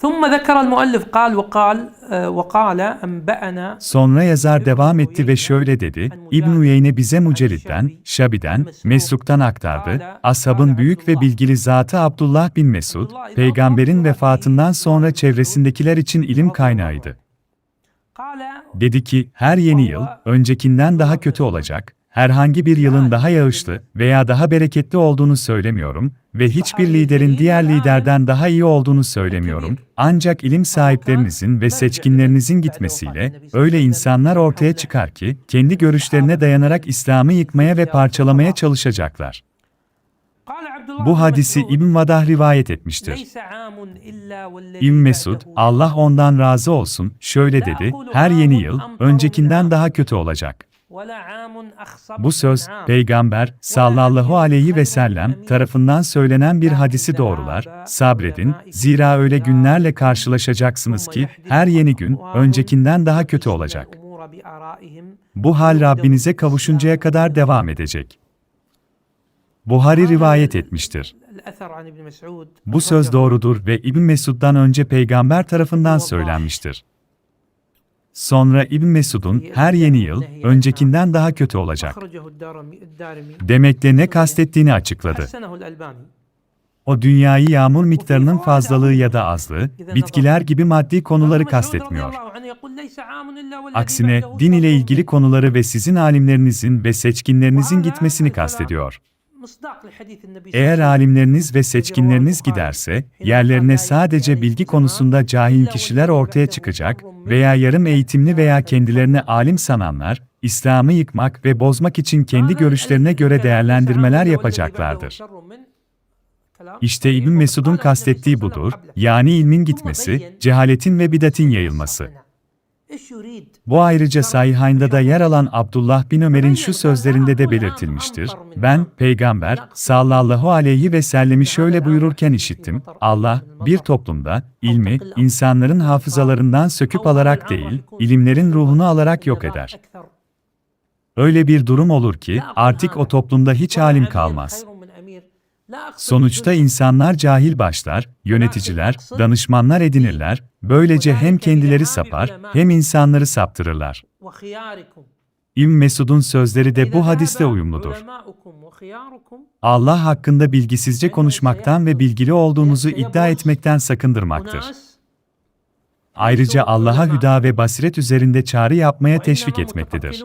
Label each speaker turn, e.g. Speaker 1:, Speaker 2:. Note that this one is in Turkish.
Speaker 1: ثم ذكر المؤلف قال وقال آه، وقال أنبأنا
Speaker 2: Sonra yazar devam etti ve şöyle dedi, İbn Uyeyne bize Mucerid'den, Şabi'den, Mesruk'tan aktardı, ashabın büyük ve bilgili zatı Abdullah bin Mesud, peygamberin vefatından sonra çevresindekiler için ilim kaynağıydı.
Speaker 1: قال
Speaker 2: Dedi ki, her yeni yıl, öncekinden daha kötü olacak, herhangi bir yılın daha yağışlı veya daha bereketli olduğunu söylemiyorum ve hiçbir liderin diğer liderden daha iyi olduğunu söylemiyorum. Ancak ilim sahiplerinizin ve seçkinlerinizin gitmesiyle öyle insanlar ortaya çıkar ki kendi görüşlerine dayanarak İslam'ı yıkmaya ve parçalamaya çalışacaklar. Bu hadisi İbn Vadah rivayet etmiştir. İbn Mesud, Allah ondan razı olsun, şöyle dedi, her yeni yıl, öncekinden daha kötü olacak. Bu söz, Peygamber sallallahu aleyhi ve sellem tarafından söylenen bir hadisi doğrular, sabredin, zira öyle günlerle karşılaşacaksınız ki, her yeni gün, öncekinden daha kötü olacak. Bu hal Rabbinize kavuşuncaya kadar devam edecek. Buhari rivayet etmiştir. Bu söz doğrudur ve İbn Mesud'dan önce peygamber tarafından söylenmiştir. Sonra İbn Mesud'un her yeni yıl öncekinden daha kötü olacak. Demekle ne kastettiğini açıkladı. O dünyayı yağmur miktarının fazlalığı ya da azlığı, bitkiler gibi maddi konuları kastetmiyor. Aksine din ile ilgili konuları ve sizin alimlerinizin ve seçkinlerinizin gitmesini kastediyor. Eğer alimleriniz ve seçkinleriniz giderse, yerlerine sadece bilgi konusunda cahil kişiler ortaya çıkacak veya yarım eğitimli veya kendilerine alim sananlar, İslam'ı yıkmak ve bozmak için kendi görüşlerine göre değerlendirmeler yapacaklardır. İşte İbn Mesud'un kastettiği budur, yani ilmin gitmesi, cehaletin ve bidatin yayılması. Bu ayrıca Sahihayn'da da yer alan Abdullah bin Ömer'in şu sözlerinde de belirtilmiştir. Ben, peygamber, sallallahu aleyhi ve sellemi şöyle buyururken işittim. Allah, bir toplumda, ilmi, insanların hafızalarından söküp alarak değil, ilimlerin ruhunu alarak yok eder. Öyle bir durum olur ki, artık o toplumda hiç alim kalmaz. Sonuçta insanlar cahil başlar, yöneticiler, danışmanlar edinirler, böylece hem kendileri sapar, hem insanları saptırırlar. İbn Mesud'un sözleri de bu hadiste uyumludur. Allah hakkında bilgisizce konuşmaktan ve bilgili olduğunuzu iddia etmekten sakındırmaktır. Ayrıca Allah'a hüda ve basiret üzerinde çağrı yapmaya teşvik etmektedir.